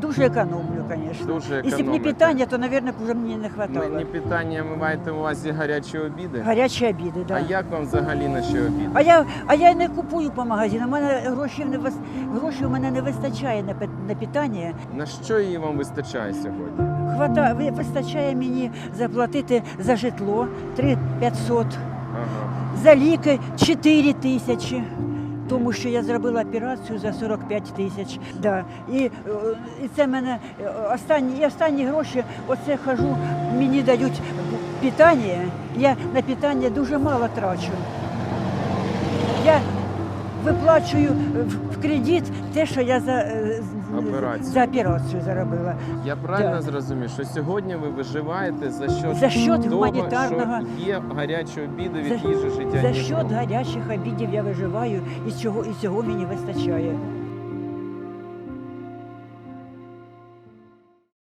Дуже економлю, звісно. Дуже Якщо б не економите. питання, то, мабуть, вже мені не хватало. Не питання, ви маєте у увазі гарячі обіди? Гарячі обіди, А да. як вам взагалі наші обіди? А я, а я не купую по магазинам. У мене гроші не вис... у мене не вистачає на, пи- на питання. На що її вам вистачає сьогодні? Хвата... ви- вистачає мені заплатити за житло 3 500, Ага. за ліки 4 тисячі. Тому що я зробила операцію за 45 тисяч. Да. І, е, і це мене е, останні, і останні гроші, оце хожу, мені дають питання. Я на питання дуже мало трачу. Я виплачую в- кредит те, що я за, е, Операцію. за операцію заробила. Я правильно Да. зрозумів, що сьогодні ви виживаєте за що За счет того, гуманітарного- що є гарячі обіди від За- їжі життя. За що счет гарячих обідів я виживаю, і цього, і цього мені вистачає.